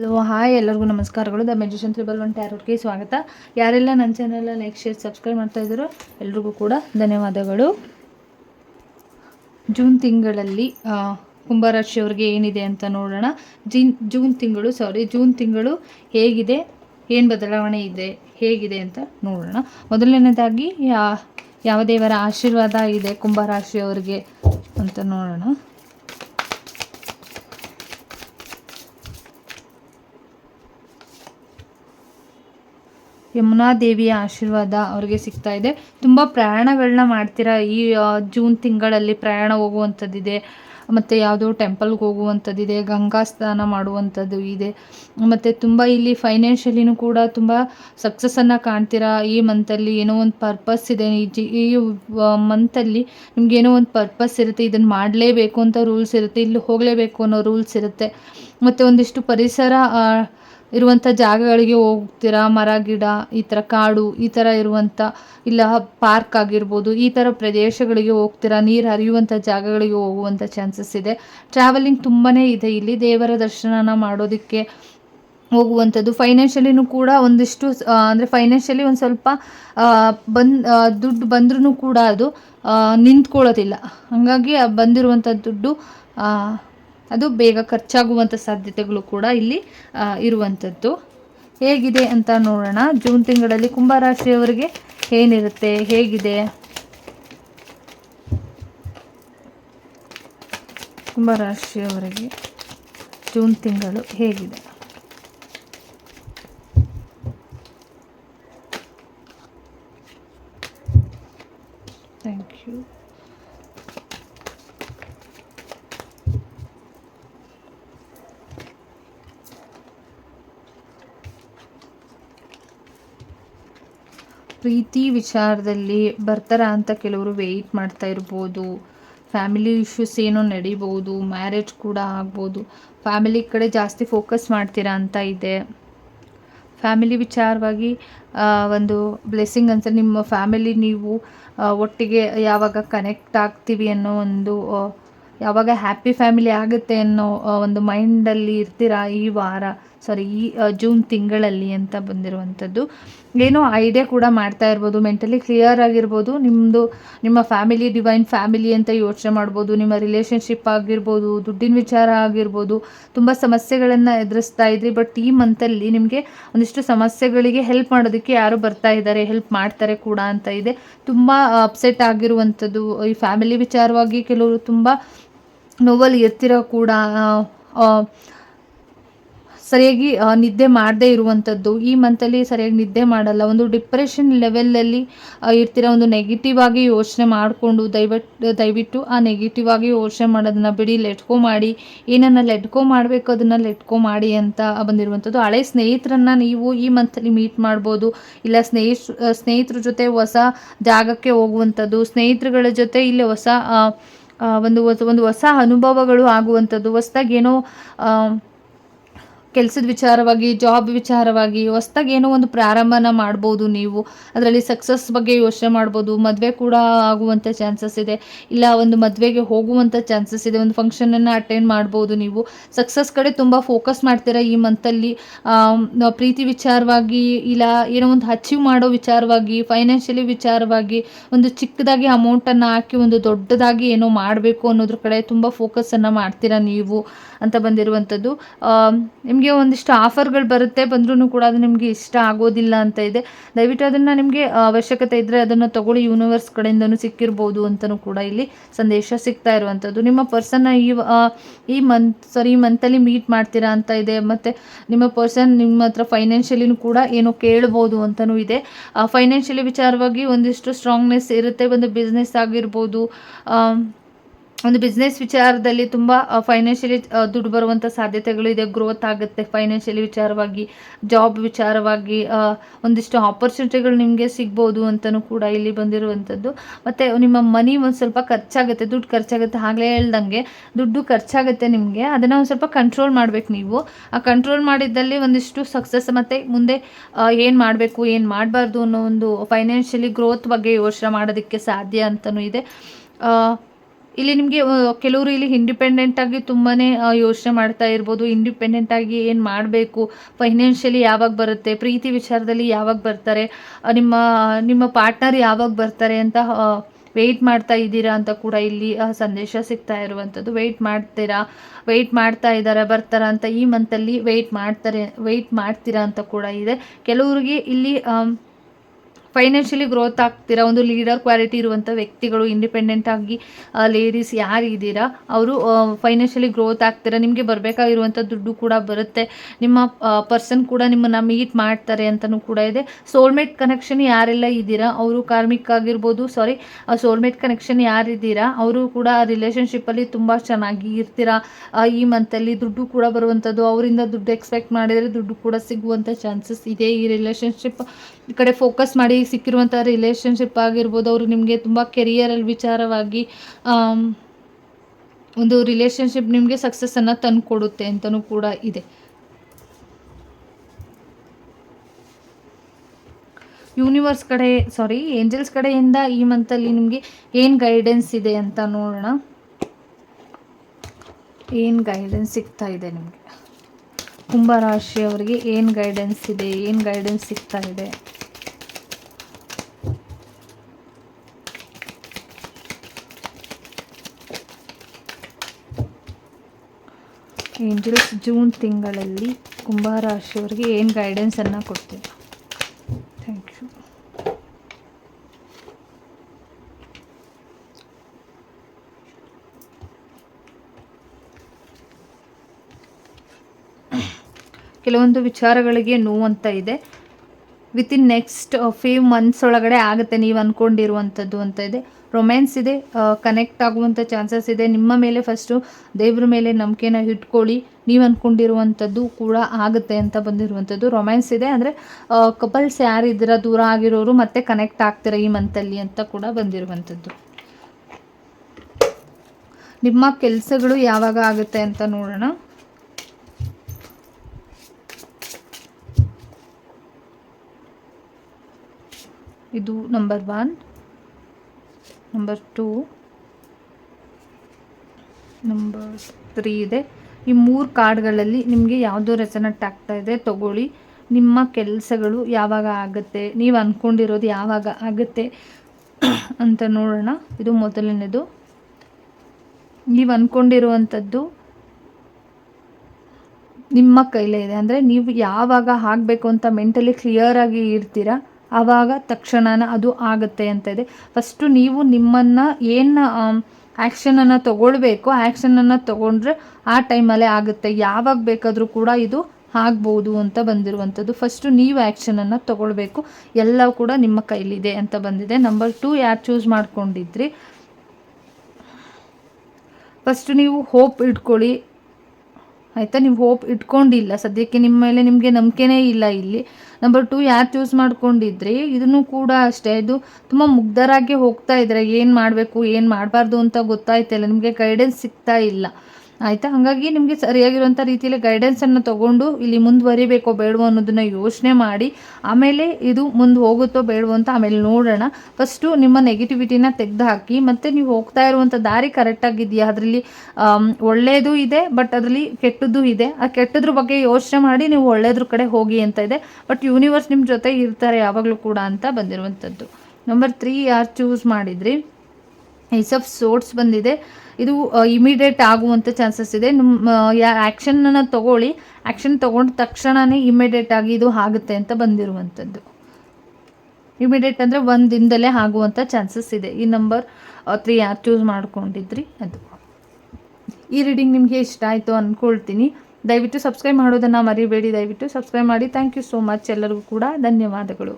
Hello hi ಎಲ್ಲರಿಗೂ ನಮಸ್ಕಾರಗಳು. The magician triple one ಟ್ಯಾರೋಟ್ಗೆ ಸ್ವಾಗತ. ಯಾರೆಲ್ಲ ನನ್ನ ಚಾನೆಲ್ ಲೈಕ್ ಶೇರ್ ಸಬ್ಸ್ಕ್ರೈಬ್ ಮಾಡ್ತಾ ಇದ್ದಾರೋ ಎಲ್ರಿಗೂ ಕೂಡ ಧನ್ಯವಾದಗಳು. ಜೂನ್ ತಿಂಗಳಲ್ಲಿ ಕುಂಭರಾಶಿಯವ್ರಿಗೆ ಏನಿದೆ ಅಂತ ನೋಡೋಣ. ಜೀನ್ ಜೂನ್ ತಿಂಗಳು ಸಾರಿ ಜೂನ್ ತಿಂಗಳು ಹೇಗಿದೆ, ಏನು ಬದಲಾವಣೆ ಇದೆ, ಹೇಗಿದೆ ಅಂತ ನೋಡೋಣ. ಮೊದಲನೇದಾಗಿ ಯಾವ ದೇವರ ಆಶೀರ್ವಾದ ಇದೆ ಕುಂಭರಾಶಿಯವ್ರಿಗೆ ಅಂತ ನೋಡೋಣ. ಯಮುನಾ ದೇವಿಯ ಆಶೀರ್ವಾದ ಅವ್ರಿಗೆ ಸಿಗ್ತಾ ಇದೆ. ತುಂಬ ಪ್ರಯಾಣಗಳನ್ನ ಮಾಡ್ತೀರಾ? ಈ ಜೂನ್ ತಿಂಗಳಲ್ಲಿ ಪ್ರಯಾಣ ಹೋಗುವಂಥದ್ದಿದೆ. ಮತ್ತು ಯಾವುದೋ ಟೆಂಪಲ್ಗೆ ಹೋಗುವಂಥದ್ದಿದೆ, ಗಂಗಾ ಸ್ನಾನ ಮಾಡುವಂಥದ್ದು ಇದೆ. ಮತ್ತು ತುಂಬ ಇಲ್ಲಿ ಫೈನಾನ್ಷಿಯಲಿನೂ ಕೂಡ ತುಂಬ ಸಕ್ಸಸ್ಸನ್ನು ಕಾಣ್ತೀರಾ? ಈ ಮಂತಲ್ಲಿ ಏನೋ ಒಂದು ಪರ್ಪಸ್ ಇದೆ. ಈ ಜಿ, ಈ ಮಂತಲ್ಲಿ ನಿಮ್ಗೆ ಏನೋ ಒಂದು ಪರ್ಪಸ್ ಇರುತ್ತೆ. ಇದನ್ನು ಮಾಡಲೇಬೇಕು ಅಂತ ರೂಲ್ಸ್ ಇರುತ್ತೆ. ಇಲ್ಲಿ ಹೋಗಲೇಬೇಕು ಅನ್ನೋ ರೂಲ್ಸ್ ಇರುತ್ತೆ. ಮತ್ತು ಒಂದಿಷ್ಟು ಪರಿಸರ ಇರುವಂಥ ಜಾಗಗಳಿಗೆ ಹೋಗ್ತೀರಾ? ಮರ, ಗಿಡ, ಈ ಥರ ಕಾಡು, ಈ ಥರ ಇರುವಂಥ, ಇಲ್ಲ ಪಾರ್ಕ್ ಆಗಿರ್ಬೋದು, ಈ ಥರ ಪ್ರದೇಶಗಳಿಗೆ ಹೋಗ್ತೀರಾ? ನೀರು ಹರಿಯುವಂಥ ಜಾಗಗಳಿಗೆ ಹೋಗುವಂಥ ಚಾನ್ಸಸ್ ಇದೆ. ಟ್ರಾವೆಲಿಂಗ್ ತುಂಬಾ ಇದೆ ಇಲ್ಲಿ. ದೇವರ ದರ್ಶನನ ಮಾಡೋದಕ್ಕೆ ಹೋಗುವಂಥದ್ದು. ಫೈನಾನ್ಷಿಯಲಿನೂ ಕೂಡ ಒಂದಿಷ್ಟು ಅಂದರೆ ಫೈನಾನ್ಷಿಯಲಿ ಒಂದು ಸ್ವಲ್ಪ ಬಂದು ದುಡ್ಡು ಬಂದ್ರೂ ಕೂಡ ಅದು ನಿಂತ್ಕೊಳ್ಳೋದಿಲ್ಲ. ಹಾಗಾಗಿ ಬಂದಿರುವಂಥ ದುಡ್ಡು ಅದು ಬೇಗ ಖರ್ಚಾಗುವಂಥ ಸಾಧ್ಯತೆಗಳು ಕೂಡ ಇಲ್ಲಿ ಇರುವಂಥದ್ದು ಹೇಗಿದೆ ಅಂತ ನೋಡೋಣ. ಜೂನ್ ತಿಂಗಳಲ್ಲಿ ಕುಂಭರಾಶಿಯವರಿಗೆ ಏನಿರುತ್ತೆ? ಹೇಗಿದೆ? ಕುಂಭರಾಶಿಯವರಿಗೆ ಜೂನ್ ತಿಂಗಳು ಹೇಗಿದೆ ಥ್ಯಾಂಕ್ ಯು ಪ್ರೀತಿ ವಿಚಾರದಲ್ಲಿ ಬರ್ತಾರ ಅಂತ ಕೆಲವರು ವೆಯ್ಟ್ ಮಾಡ್ತಾ ಇರ್ಬೋದು. ಫ್ಯಾಮಿಲಿ ಇಶ್ಯೂಸ್ ಏನೋ ನಡಿಬೋದು ಮ್ಯಾರೇಜ್ ಕೂಡ ಆಗ್ಬೋದು. ಫ್ಯಾಮಿಲಿ ಕಡೆ ಜಾಸ್ತಿ ಫೋಕಸ್ ಮಾಡ್ತೀರಾ ಅಂತ ಇದೆ. ಫ್ಯಾಮಿಲಿ ವಿಚಾರವಾಗಿ ಒಂದು ಬ್ಲೆಸ್ಸಿಂಗ್ ಅಂತ ನಿಮ್ಮ ಫ್ಯಾಮಿಲಿ ನೀವು ಒಟ್ಟಿಗೆ ಯಾವಾಗ ಕನೆಕ್ಟ್ ಆಗ್ತೀವಿ ಅನ್ನೋ ಒಂದು ಯಾವಾಗ ಹ್ಯಾಪಿ ಫ್ಯಾಮಿಲಿ ಆಗುತ್ತೆ ಅನ್ನೋ ಒಂದು ಮೈಂಡಲ್ಲಿ ಇರ್ತೀರಾ ಈ ವಾರ? ಸಾರಿ ಈ ಜೂನ್ ತಿಂಗಳಲ್ಲಿ ಅಂತ ಬಂದಿರುವಂಥದ್ದು. ಏನೋ ಐಡಿಯಾ ಕೂಡ ಮಾಡ್ತಾ ಇರ್ಬೋದು ಮೆಂಟಲಿ ಕ್ಲಿಯರ್ ಆಗಿರ್ಬೋದು. ನಿಮ್ಮದು ನಿಮ್ಮ ಫ್ಯಾಮಿಲಿ ಡಿವೈನ್ ಫ್ಯಾಮಿಲಿ ಅಂತ ಯೋಚನೆ ಮಾಡ್ಬೋದು, ನಿಮ್ಮ ರಿಲೇಷನ್ಶಿಪ್ ಆಗಿರ್ಬೋದು, ದುಡ್ಡಿನ ವಿಚಾರ ಆಗಿರ್ಬೋದು. ತುಂಬ ಸಮಸ್ಯೆಗಳನ್ನು ಎದುರಿಸ್ತಾ ಇದ್ರಿ ಬಟ್ ಈ ಮಂತಲ್ಲಿ ನಿಮಗೆ ಒಂದಿಷ್ಟು ಸಮಸ್ಯೆಗಳಿಗೆ ಹೆಲ್ಪ್ ಮಾಡೋದಕ್ಕೆ ಯಾರು ಬರ್ತಾ ಇದ್ದಾರೆ ಹೆಲ್ಪ್ ಮಾಡ್ತಾರೆ ಕೂಡ ಅಂತ ಇದೆ. ತುಂಬ ಅಪ್ಸೆಟ್ ಆಗಿರುವಂಥದ್ದು. ಈ ಫ್ಯಾಮಿಲಿ ವಿಚಾರವಾಗಿ ಕೆಲವರು ತುಂಬ ನೋವಲ್ಲಿ ಇರ್ತಿರೋ ಕೂಡ. ಸರಿಯಾಗಿ ನಿದ್ದೆ ಮಾಡದೇ ಇರುವಂಥದ್ದು ಈ ಮಂತಲ್ಲಿ ಸರಿಯಾಗಿ ನಿದ್ದೆ ಮಾಡಲ್ಲ. ಒಂದು ಡಿಪ್ರೆಷನ್ ಲೆವೆಲಲ್ಲಿ ಇರ್ತೀರ, ಒಂದು ನೆಗೆಟಿವ್ ಆಗಿ ಯೋಚನೆ ಮಾಡಿಕೊಂಡು ದಯವಿಟ್ಟು ದಯವಿಟ್ಟು ಆ ನೆಗೆಟಿವ್ ಆಗಿ ಯೋಚನೆ ಮಾಡೋದನ್ನ ಬಿಡಿ ಲೆಟ್ಕೋ ಮಾಡಿ. ಏನನ್ನ ಲೆಟ್ಕೋ ಮಾಡಬೇಕು, ಅದನ್ನು ಲೆಟ್ಕೋ ಮಾಡಿ ಅಂತ ಬಂದಿರುವಂಥದ್ದು ಹಳೆ ಸ್ನೇಹಿತರನ್ನ ನೀವು ಈ ಮಂತಲ್ಲಿ ಮೀಟ್ ಮಾಡ್ಬೋದು. ಇಲ್ಲ ಸ್ನೇಹಿತ ಸ್ನೇಹಿತರ ಜೊತೆ ಹೊಸ ಜಾಗಕ್ಕೆ ಹೋಗುವಂಥದ್ದು ಸ್ನೇಹಿತರುಗಳ ಜೊತೆ ಇಲ್ಲಿ ಹೊಸ ಒಂದು ಒಂದು ಹೊಸ ಅನುಭವಗಳು ಆಗುವಂಥದ್ದು ಹೊಸದಾಗಿ ಏನೋ ಕೆಲಸದ ವಿಚಾರವಾಗಿ ಜಾಬ್ ವಿಚಾರವಾಗಿ ಹೊಸ್ದಾಗಿ ಏನೋ ಒಂದು ಪ್ರಾರಂಭನ ಮಾಡ್ಬೋದು ನೀವು. ಅದರಲ್ಲಿ ಸಕ್ಸಸ್ ಬಗ್ಗೆ ಯೋಚನೆ ಮಾಡ್ಬೋದು. ಮದುವೆ ಕೂಡ ಆಗುವಂಥ ಚಾನ್ಸಸ್ ಇದೆ. ಇಲ್ಲ, ಒಂದು ಮದುವೆಗೆ ಹೋಗುವಂಥ ಚಾನ್ಸಸ್ ಇದೆ. ಒಂದು ಫಂಕ್ಷನನ್ನು ಅಟೆಂಡ್ ಮಾಡ್ಬೋದು ನೀವು. ಸಕ್ಸಸ್ ಕಡೆ ತುಂಬ ಫೋಕಸ್ ಮಾಡ್ತೀರಾ ಈ ಮಂತಲ್ಲಿ ಪ್ರೀತಿ ವಿಚಾರವಾಗಿ ಇಲ್ಲ, ಏನೋ ಒಂದು ಅಚೀವ್ ಮಾಡೋ ವಿಚಾರವಾಗಿ ಫೈನಾನ್ಷಿಯಲಿ ವಿಚಾರವಾಗಿ ಒಂದು ಚಿಕ್ಕದಾಗಿ ಅಮೌಂಟನ್ನು ಹಾಕಿ, ಒಂದು ದೊಡ್ಡದಾಗಿ ಏನೋ ಮಾಡಬೇಕು ಅನ್ನೋದ್ರ ಕಡೆ ತುಂಬ ಫೋಕಸನ್ನು ಮಾಡ್ತೀರಾ ನೀವು? ಅಂತ ಬಂದಿರುವಂಥದ್ದು. ನಿಮಗೆ ಒಂದಿಷ್ಟು ಆಫರ್ಗಳು ಬರುತ್ತೆ ಬಂದ್ರೂ ಕೂಡ ಅದು ನಿಮಗೆ ಇಷ್ಟ ಆಗೋದಿಲ್ಲ ಅಂತ ಇದೆ. ದಯವಿಟ್ಟು ಅದನ್ನು ನಿಮಗೆ ಅವಶ್ಯಕತೆ ಇದ್ದರೆ ಅದನ್ನು ತಗೊಳ್ಳಿ, ಯೂನಿವರ್ಸ್ ಕಡೆಯಿಂದನೂ ಸಿಕ್ಕಿರ್ಬೋದು ಅಂತಲೂ ಕೂಡ ಇಲ್ಲಿ ಸಂದೇಶ ಸಿಗ್ತಾ ಇರುವಂಥದ್ದು. ನಿಮ್ಮ ಪರ್ಸನ್ನ ಈ ಈ ಮಂತ್, ಸಾರಿ, ಈ ಮಂತಲ್ಲಿ ಮೀಟ್ ಮಾಡ್ತೀರಾ ಅಂತ ಇದೆ, ಮತ್ತು ನಿಮ್ಮ ಪರ್ಸನ್ ನಿಮ್ಮ ಹತ್ರ ಫೈನಾನ್ಷಿಯಲಿನೂ ಕೂಡ ಏನೋ ಕೇಳ್ಬೋದು ಅಂತಲೂ ಇದೆ. ಫೈನಾನ್ಷಿಯಲಿ ವಿಚಾರವಾಗಿ ಒಂದಿಷ್ಟು ಸ್ಟ್ರಾಂಗ್ನೆಸ್ ಇರುತ್ತೆ, ಒಂದು ಬಿಸ್ನೆಸ್ ಆಗಿರ್ಬೋದು ಒಂದು ಬಿಸ್ನೆಸ್ ವಿಚಾರದಲ್ಲಿ ತುಂಬ ಫೈನಾನ್ಷಿಯಲಿ ದುಡ್ಡು ಬರುವಂಥ ಸಾಧ್ಯತೆಗಳು ಇದೆ. ಗ್ರೋತ್ ಆಗುತ್ತೆ ಫೈನಾನ್ಷಿಯಲಿ ವಿಚಾರವಾಗಿ ಜಾಬ್ ವಿಚಾರವಾಗಿ ಒಂದಿಷ್ಟು ಆಪರ್ಚುನಿಟಿಗಳು ನಿಮಗೆ ಸಿಗ್ಬೋದು ಅಂತಲೂ ಕೂಡ ಇಲ್ಲಿ ಬಂದಿರುವಂಥದ್ದು ಮತ್ತು ನಿಮ್ಮ ಮನಿ ಒಂದು ಸ್ವಲ್ಪ ಖರ್ಚಾಗುತ್ತೆ, ದುಡ್ಡು ಖರ್ಚಾಗುತ್ತೆ. ಆಗಲೇ ಹೇಳ್ದಂಗೆ, ದುಡ್ಡು ಖರ್ಚಾಗುತ್ತೆ ನಿಮಗೆ. ಅದನ್ನು ಒಂದು ಸ್ವಲ್ಪ ಕಂಟ್ರೋಲ್ ಮಾಡಬೇಕು ನೀವು. ಆ ಕಂಟ್ರೋಲ್ ಮಾಡಿದ್ದಲ್ಲಿ ಒಂದಿಷ್ಟು ಸಕ್ಸಸ್ ಮತ್ತು ಮುಂದೆ ಏನು ಮಾಡಬೇಕು, ಏನು ಮಾಡಬಾರ್ದು ಅನ್ನೋ ಒಂದು ಫೈನಾನ್ಷಿಯಲಿ ಗ್ರೋತ್ ಬಗ್ಗೆ ಯೋಚನೆ ಮಾಡೋದಕ್ಕೆ ಸಾಧ್ಯ ಅಂತಲೂ ಇದೆ. ಇಲ್ಲಿ ನಿಮಗೆ ಕೆಲವರು ಇಲ್ಲಿ ಇಂಡಿಪೆಂಡೆಂಟ್ ಆಗಿ ತುಂಬಾ ಯೋಚನೆ ಮಾಡ್ತಾ ಇರ್ಬೋದು. ಇಂಡಿಪೆಂಡೆಂಟ್ ಆಗಿ ಏನು ಮಾಡಬೇಕು? ಫೈನಾನ್ಷಿಯಲಿ ಯಾವಾಗ ಬರುತ್ತೆ? ಪ್ರೀತಿ ವಿಚಾರದಲ್ಲಿ ಯಾವಾಗ ಬರ್ತಾರೆ? ನಿಮ್ಮ ನಿಮ್ಮ ಪಾರ್ಟ್ನರ್ ಯಾವಾಗ ಬರ್ತಾರೆ ಅಂತ ವೆಯ್ಟ್ ಮಾಡ್ತಾ ಇದ್ದೀರಾ ಅಂತ ಕೂಡ ಇಲ್ಲಿ ಸಂದೇಶ ಸಿಗ್ತಾ ಇರುವಂಥದ್ದು. ವೆಯ್ಟ್ ಮಾಡ್ತೀರಾ? ವೆಯ್ಟ್ ಮಾಡ್ತಾ ಇದ್ದಾರೆ? ಬರ್ತಾರಾ ಅಂತ ಈ ಮಂತಲ್ಲಿ ವೆಯ್ಟ್ ಮಾಡ್ತಾರೆ ವೆಯ್ಟ್ ಮಾಡ್ತೀರಾ ಅಂತ ಕೂಡ ಇದೆ. ಕೆಲವರಿಗೆ ಇಲ್ಲಿ ಫೈನಾನ್ಷಿಯಲಿ ಗ್ರೋತ್ ಆಗ್ತೀರಾ? ಒಂದು ಲೀಡರ್ ಕ್ವಾಲಿಟಿ ಇರುವಂಥ ವ್ಯಕ್ತಿಗಳು ಇಂಡಿಪೆಂಡೆಂಟ್ ಆಗಿ ಲೇಡೀಸ್ ಯಾರಿದ್ದೀರಾ ಅವರು ಫೈನಾನ್ಷಿಯಲಿ ಗ್ರೋತ್ ಆಗ್ತೀರಾ? ನಿಮಗೆ ಬರಬೇಕಾಗಿರುವಂಥ ದುಡ್ಡು ಕೂಡ ಬರುತ್ತೆ. ನಿಮ್ಮ ಪರ್ಸನ್ ಕೂಡ ನಿಮ್ಮನ್ನು ಮೀಟ್ ಮಾಡ್ತಾರೆ ಅಂತಲೂ ಕೂಡ ಇದೆ. ಸೋಲ್ಮೇಟ್ ಕನೆಕ್ಷನ್ ಯಾರೆಲ್ಲ ಇದ್ದೀರಾ? ಅವರು ಕಾರ್ಮಿಕ್ ಆಗಿರ್ಬೋದು ಸಾರಿ ಸೋಲ್ಮೇಟ್ ಕನೆಕ್ಷನ್ ಯಾರಿದ್ದೀರಾ ಅವರು ಕೂಡ ರಿಲೇಷನ್ಶಿಪ್ಪಲ್ಲಿ ತುಂಬ ಚೆನ್ನಾಗಿ ಇರ್ತೀರಾ? ಈ ಮಂತಲ್ಲಿ ದುಡ್ಡು ಕೂಡ ಬರುವಂಥದ್ದು ಅವರಿಂದ ದುಡ್ಡು ಎಕ್ಸ್ಪೆಕ್ಟ್ ಮಾಡಿದರೆ ದುಡ್ಡು ಕೂಡ ಸಿಗುವಂಥ ಚಾನ್ಸಸ್ ಇದೆ ಈ ರಿಲೇಷನ್ಶಿಪ್ ಕಡೆ ಫೋಕಸ್ ಮಾಡಿ ಸಿಕ್ಕಿರುವಂಥ ರಿಲೇಷನ್ಶಿಪ್ ಆಗಿರ್ಬೋದು, ಅವರು ನಿಮಗೆ ತುಂಬ ಕೆರಿಯರಲ್ಲಿ ವಿಚಾರವಾಗಿ ಒಂದು ರಿಲೇಷನ್ಶಿಪ್ ನಿಮಗೆ ಸಕ್ಸಸ್ಸನ್ನು ತಂದು ಕೊಡುತ್ತೆ ಅಂತಲೂ ಕೂಡ ಇದೆ. ಯೂನಿವರ್ಸ್ ಕಡೆ ಸಾರಿ ಏಂಜಲ್ಸ್ ಕಡೆಯಿಂದ ಈ ಮಂತಲ್ಲಿ ನಿಮಗೆ ಏನು ಗೈಡೆನ್ಸ್ ಇದೆ ಅಂತ ನೋಡೋಣ. ಏನು ಗೈಡೆನ್ಸ್ ಸಿಗ್ತಾ ಇದೆ ನಿಮಗೆ? ಕುಂಭರಾಶಿಯವರಿಗೆ ಏನು ಗೈಡೆನ್ಸ್ ಇದೆ, ಏನು ಗೈಡೆನ್ಸ್ ಸಿಗ್ತಾ ಇದೆ? ಏಂಜಲ್ಸ್ ಜೂನ್ ತಿಂಗಳಲ್ಲಿ ಕುಂಭರಾಶಿಯವರಿಗೆ ಏನು ಗೈಡೆನ್ಸನ್ನು ಕೊಡ್ತೀವಿ ಥ್ಯಾಂಕ್ ಯು ಕೆಲವೊಂದು ವಿಚಾರಗಳಿಗೆ ನೋವಂತ ಇದೆ. ವಿತಿನ್ ನೆಕ್ಸ್ಟ್ ಫೀವ್ ಮಂತ್ಸ್ ಒಳಗಡೆ ಆಗುತ್ತೆ ನೀವು ಅಂದ್ಕೊಂಡಿರುವಂಥದ್ದು ಅಂತ ಇದೆ. ರೊಮ್ಯಾನ್ಸ್ ಇದೆ ಕನೆಕ್ಟ್ ಆಗುವಂಥ ಚಾನ್ಸಸ್ ಇದೆ. ನಿಮ್ಮ ಮೇಲೆ ಫಸ್ಟು ದೇವ್ರ ಮೇಲೆ ನಂಬಿಕೆನ ಇಟ್ಕೊಳ್ಳಿ. ನೀವು ಅಂದ್ಕೊಂಡಿರುವಂಥದ್ದು ಕೂಡ ಆಗುತ್ತೆ ಅಂತ ಬಂದಿರುವಂಥದ್ದು ರೊಮ್ಯಾನ್ಸ್ ಇದೆ. ಅಂದರೆ ಕಪಲ್ಸ್ ಯಾರಿದ್ದೀರ ದೂರ ಆಗಿರೋರು ಮತ್ತೆ ಕನೆಕ್ಟ್ ಆಗ್ತೀರ ಈ ಮಂತಲ್ಲಿ ಅಂತ ಕೂಡ ಬಂದಿರುವಂಥದ್ದು. ನಿಮ್ಮ ಕೆಲಸಗಳು ಯಾವಾಗ ಆಗುತ್ತೆ ಅಂತ ನೋಡೋಣ. ಇದು number one number two number three ಇದೆ. ಈ ಮೂರು ಕಾರ್ಡ್ಗಳಲ್ಲಿ ನಿಮಗೆ ಯಾವುದೋ ರೆಸನೆಟ್ ಆಗ್ತಾ ಇದೆ, ತಗೊಳ್ಳಿ. ನಿಮ್ಮ ಕೆಲಸಗಳು ಯಾವಾಗ ಆಗುತ್ತೆ, ನೀವು ಅಂದ್ಕೊಂಡಿರೋದು ಯಾವಾಗ ಆಗುತ್ತೆ ಅಂತ ನೋಡೋಣ. ಇದು ಮೊದಲನೇದು. ನೀವು ಅಂದ್ಕೊಂಡಿರುವಂಥದ್ದು ನಿಮ್ಮ ಕೈಲೇ ಇದೆ. ಅಂದರೆ ನೀವು ಯಾವಾಗ ಆಗಬೇಕು ಅಂತ ಮೆಂಟಲಿ ಕ್ಲಿಯರಾಗಿ ಇರ್ತೀರಾ? ಆವಾಗ ತಕ್ಷಣನ ಅದು ಆಗುತ್ತೆ ಅಂತ ಇದೆ ಫಸ್ಟು ನೀವು ನಿಮ್ಮನ್ನು ಏನು ಆ್ಯಕ್ಷನನ್ನು ತಗೊಳ್ಬೇಕು ಆ್ಯಕ್ಷನನ್ನು ತಗೊಂಡ್ರೆ ಆ ಟೈಮಲ್ಲೇ ಆಗುತ್ತೆ. ಯಾವಾಗ ಬೇಕಾದರೂ ಕೂಡ ಇದು ಆಗ್ಬೋದು ಅಂತ ಬಂದಿರುವಂಥದ್ದು. ಫಸ್ಟು ನೀವು ಆ್ಯಕ್ಷನನ್ನು ತಗೊಳ್ಬೇಕು. ಎಲ್ಲ ಕೂಡ ನಿಮ್ಮ ಕೈಲಿದೆ ಅಂತ ಬಂದಿದೆ. ನಂಬರ್ ಟು ಯಾರು ಚೂಸ್ ಮಾಡ್ಕೊಂಡಿದ್ರಿ? ಫಸ್ಟು ನೀವು ಹೋಪ್ ಇಟ್ಕೊಳ್ಳಿ. ಆಯಿತಾ? ನೀವು ಹೋಪ್ ಇಟ್ಕೊಂಡಿಲ್ಲ. ಸದ್ಯಕ್ಕೆ ನಿಮ್ಮ ಮೇಲೆ ನಿಮಗೆ ನಂಬಿಕೆನೇ ಇಲ್ಲ ಇಲ್ಲಿ. ನಂಬರ್ ಟು ಯಾರು ಚೂಸ್ ಮಾಡ್ಕೊಂಡಿದ್ರಿ? ಇದನ್ನು ಕೂಡ ಅಷ್ಟೇ. ಇದು ತುಂಬ ಮುಗ್ಧರಾಗಿ ಹೋಗ್ತಾ ಇದ್ದಾರೆ ಏನು ಮಾಡಬೇಕು, ಏನು ಮಾಡಬಾರ್ದು ಅಂತ ಗೊತ್ತಾಯ್ತಿಲ್ಲ ನಿಮಗೆ ಗೈಡೆನ್ಸ್ ಸಿಗ್ತಾ ಇಲ್ಲ. ಆಯಿತಾ? ಹಾಗಾಗಿ ನಿಮಗೆ ಸರಿಯಾಗಿರುವಂಥ ರೀತಿಯಲ್ಲಿ ಗೈಡೆನ್ಸನ್ನು ತಗೊಂಡು ಇಲ್ಲಿ ಮುಂದುವರಿಬೇಕೋ ಬೇಡವೋ ಅನ್ನೋದನ್ನು ಯೋಚನೆ ಮಾಡಿ, ಆಮೇಲೆ ಇದು ಮುಂದೆ ಹೋಗುತ್ತೋ ಬೇಡವೋ ಅಂತ ಆಮೇಲೆ ನೋಡೋಣ. ಫಸ್ಟು ನಿಮ್ಮ ನೆಗೆಟಿವಿಟಿನ ತೆಗೆದು ಹಾಕಿ ಮತ್ತೆ ನೀವು ಹೋಗ್ತಾ ಇರುವಂಥ ದಾರಿ ಕರೆಕ್ಟಾಗಿದೆಯಾ ಅದರಲ್ಲಿ ಒಳ್ಳೆಯದು ಇದೆ ಬಟ್ ಅದರಲ್ಲಿ ಕೆಟ್ಟದ್ದು ಇದೆ. ಆ ಕೆಟ್ಟದ್ರ ಬಗ್ಗೆ ಯೋಚನೆ ಮಾಡಿ ನೀವು ಒಳ್ಳೆಯದ್ರ ಕಡೆ ಹೋಗಿ ಅಂತ ಇದೆ. ಬಟ್ ಯೂನಿವರ್ಸ್ ನಿಮ್ಮ ಜೊತೆ ಇರ್ತಾರೆ ಯಾವಾಗಲೂ ಕೂಡ ಅಂತ ಬಂದಿರುವಂಥದ್ದು ನಂಬರ್ ತ್ರೀ ಯಾರು ಚೂಸ್ ಮಾಡಿದ್ರಿ? ಏಸ್ ಆಫ್ ಸೋರ್ಟ್ಸ್ ಬಂದಿದೆ. ಇದು ಇಮಿಡಿಯೇಟ್ ಆಗುವಂಥ ಚಾನ್ಸಸ್ ಇದೆ. ನಿಮ್ಮ ಯಾ ಆ್ಯಕ್ಷನ್ನ ತಗೊಳ್ಳಿ. ಆ್ಯಕ್ಷನ್ ತೊಗೊಂಡ ತಕ್ಷಣವೇ ಇಮಿಡಿಯೇಟ್ ಆಗಿ ಇದು ಆಗುತ್ತೆ ಅಂತ ಬಂದಿರುವಂಥದ್ದು ಇಮಿಡಿಯೇಟ್ ಅಂದರೆ ಒಂದು ದಿನದಲ್ಲೇ ಆಗುವಂಥ ಚಾನ್ಸಸ್ ಇದೆ. ಈ ನಂಬರ್ ತ್ರೀ ಯಾರು ಚೂಸ್ ಮಾಡ್ಕೊಂಡಿದ್ರಿ, ಅದು. ಈ ರೀಡಿಂಗ್ ನಿಮಗೆ ಇಷ್ಟ ಆಯಿತು ಅಂದ್ಕೊಳ್ತೀನಿ ದಯವಿಟ್ಟು ಸಬ್ಸ್ಕ್ರೈಬ್ ಮಾಡೋದನ್ನು ಮರಿಬೇಡಿ. ದಯವಿಟ್ಟು ಸಬ್ಸ್ಕ್ರೈಬ್ ಮಾಡಿ. ಥ್ಯಾಂಕ್ ಯು ಸೋ ಮಚ್ ಎಲ್ಲರಿಗೂ ಕೂಡ ಧನ್ಯವಾದಗಳು.